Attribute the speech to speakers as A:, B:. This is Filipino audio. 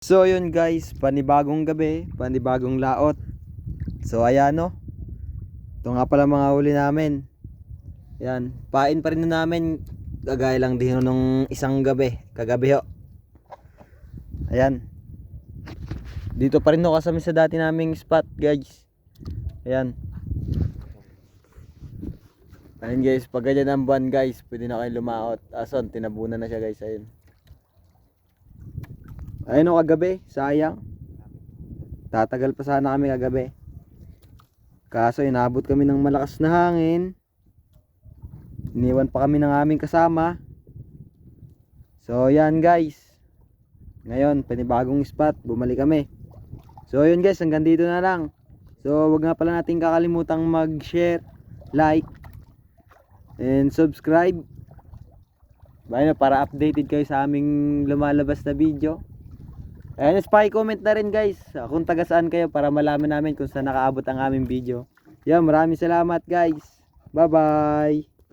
A: So yun guys, panibagong gabi, panibagong laot. So ayan no. Ito nga pala mga huli namin. Yan, pain pa rin na namin. Kagaya lang din nung isang gabi, kagabi ho. Ayan. Dito pa rin no kasama sa dati naming spot guys. Ayan. Ayun guys, pag ganyan ang buwan guys, pwede na kayo lumaot. Ason, tinabunan na siya guys, ayun. Ayun o kagabi, sayang. Tatagal pa sana kami kagabi. Kaso inabot kami ng malakas na hangin. Iniwan pa kami ng aming kasama. So yan guys. Ngayon, panibagong spot, bumalik kami. So yun guys, hanggang dito na lang. So wag nga pala natin kakalimutang mag-share, like, and subscribe. Bayan para updated kayo sa aming lumalabas na video. Ayan, spy comment na rin guys. Kung taga saan kayo para malaman namin kung saan nakaabot ang aming video. Yan, maraming salamat guys. Bye bye.